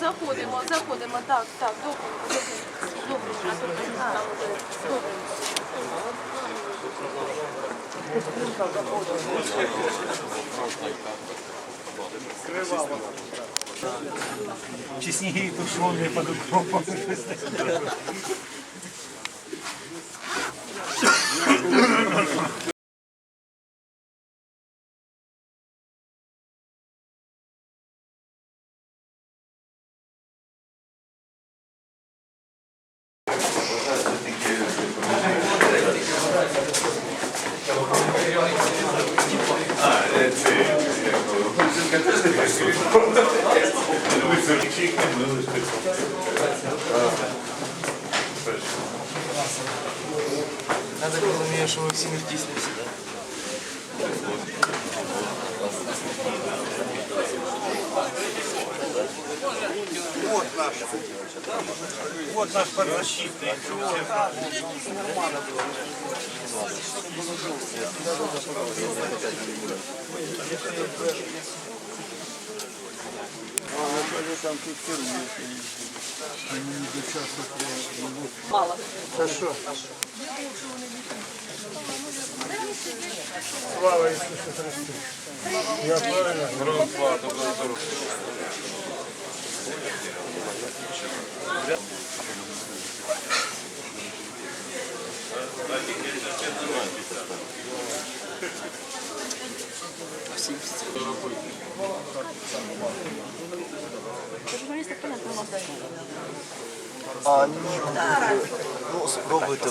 Заходимо. Заходимо. Так, так, добре. Добре, добре. Чи сніги тушоні под укропом? Надо так розумію, що ви? Вот наш, вот наш подзащитный. Мало. Хорошо. Слава Ісусу Христу. Я правильно? Гром слава, добро здоров'я. А, ні. Ну, спробуйте,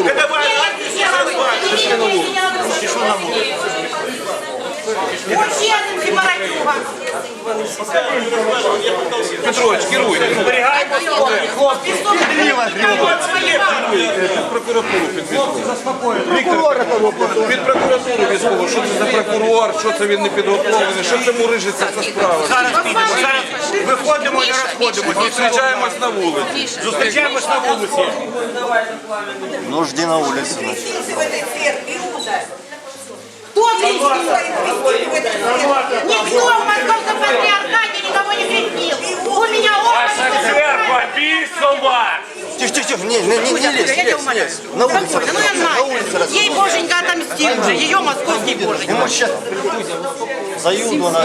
있는 거. Петрович, керуй. Прокурора того потім! Під прокуратуру військову. Що це за прокурор? Що це він не підготовлений? Що це мурижиться ця справа? Зараз підемо, зараз виходимо і розходимося. Зустрічаємось на вулиці. Зустрічаємось на вулиці. Ну, жди на вулиці. Кто крестил в этой церкви? Никто в московском патриархате никого не крестил. У меня опыт. Церква Бісова! Тихо, тихо, тихо, не, не, не, не лезь, не лезь, не лезь. На улице. Спокойно, ну я На улице знаю. Ей боженька отомстил уже, ее московский боженька. Ему сейчас за Юду на...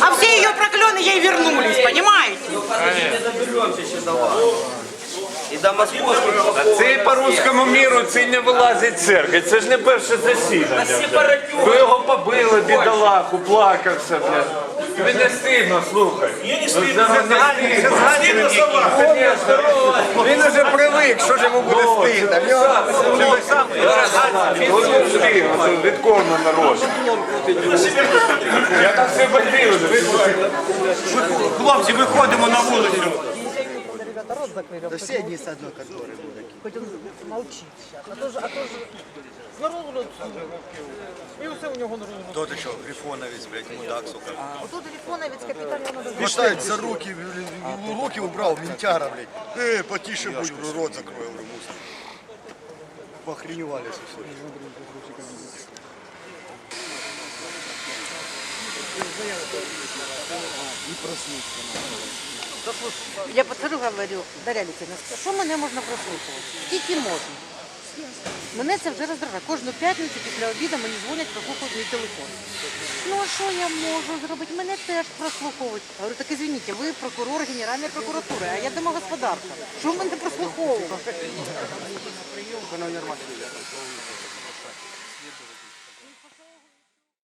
А все ее проклены ей вернулись, понимаете? А цей по руському міру це не вилазить з церкви. Це ж не перше засідання. Ви його побили, бідолаху, плакався. бля. Тобі не стидно, слухай. Я не стидно, це. Це згадує. Він уже привик, що ж йому буде стидно. В нього відкорно народ. Я там все бандив вже. Хлопці, виходимо на вулицю. Сусідні з одної контори буде. Кто ты что, Грифоновец, блядь, мудак, сука. Тут телефоновец капитан Хватает за руки, руки убрал, ментяра, блядь. Э, потише будь, рот закрой, говорю, мусор. Похреневали все. Я подхожу, говорю, Дар'я Алексеевна, що мене можна прослухати? Тільки можна. Мене це вже роздражає. Кожну п'ятницю після обіду мені дзвонять, прослуховують мій телефон. Ну а що я можу зробити? Мене теж прослуховують. Я говорю, так извините, ви прокурор Генеральної прокуратури, а я домогосподарка. Що в мене прослуховувати?